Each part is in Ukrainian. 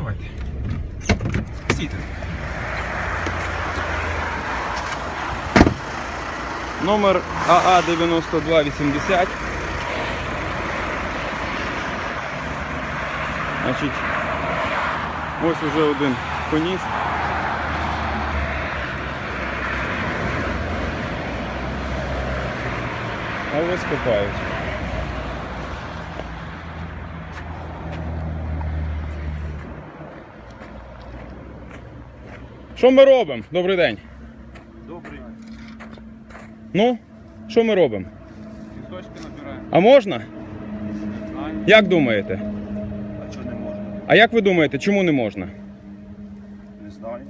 Давайте. Сійте. Номер АА9280. Значить, Ось уже один поніс. А ось копають. Що ми робимо? Добрий день. Добрий. Ну, що ми робимо? Пісочки набираємо. А можна? Знаю. Як думаєте? А чого не можна? А як ви думаєте, чому не можна? Не знаю.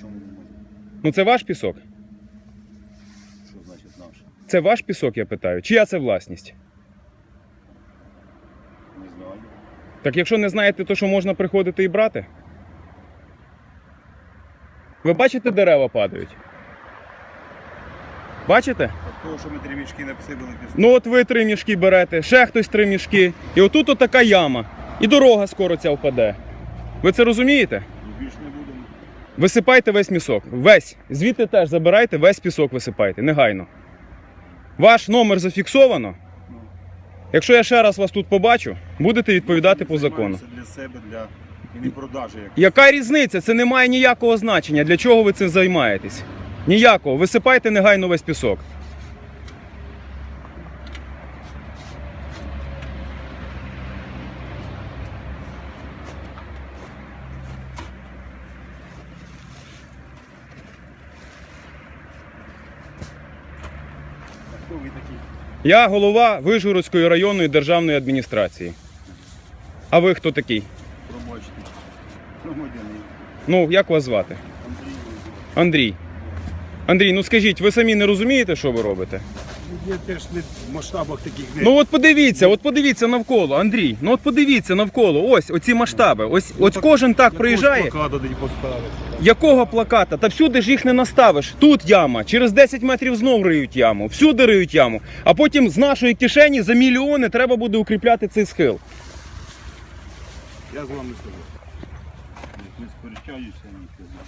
Чому не можна? Ну це ваш пісок? Що значить наш? Це ваш пісок, я питаю. Чия це власність? Не знаю. Так якщо не знаєте, то що можна приходити і брати? Ви бачите, дерева падають? Бачите? От того, що ми три мішки напсибали піску. Ну от ви три мішки берете, ще хтось три мішки. І отут отака яма. І дорога скоро ця впаде. Ви це розумієте? І більш не будемо. Висипайте весь місок. Весь. Звідти теж забирайте, весь пісок висипайте, негайно. Ваш номер зафіксовано. Ну. Якщо я ще раз вас тут побачу, будете відповідати по закону. Це для себе, для і не продажі. Як. Яка різниця? Це не має ніякого значення. Для чого ви цим займаєтесь? Ніякого. Висипайте негайно весь пісок. Хто ви такі? Я голова Вишгородської районної державної адміністрації. А ви хто такий? Ну, як вас звати? Андрій Андрій. Ну скажіть, ви самі не розумієте, що ви робите? Я теж не в масштабах таких не. Ну от подивіться, от подивіться навколо, Андрій. Ну от подивіться навколо. Ось оці масштаби. Ось, ось кожен так приїжджає. Плаката тоді поставити. Якого плаката? Та всюди ж їх не наставиш. Тут яма, через 10 метрів знов риють яму, всюди риють яму. А потім з нашої кишені за мільйони треба буде укріпляти цей схил. Я з вами скажу. Не сперечаюся, нічого.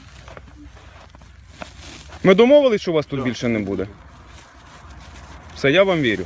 Ми домовились, що вас тут більше не буде. Все, я вам вірю.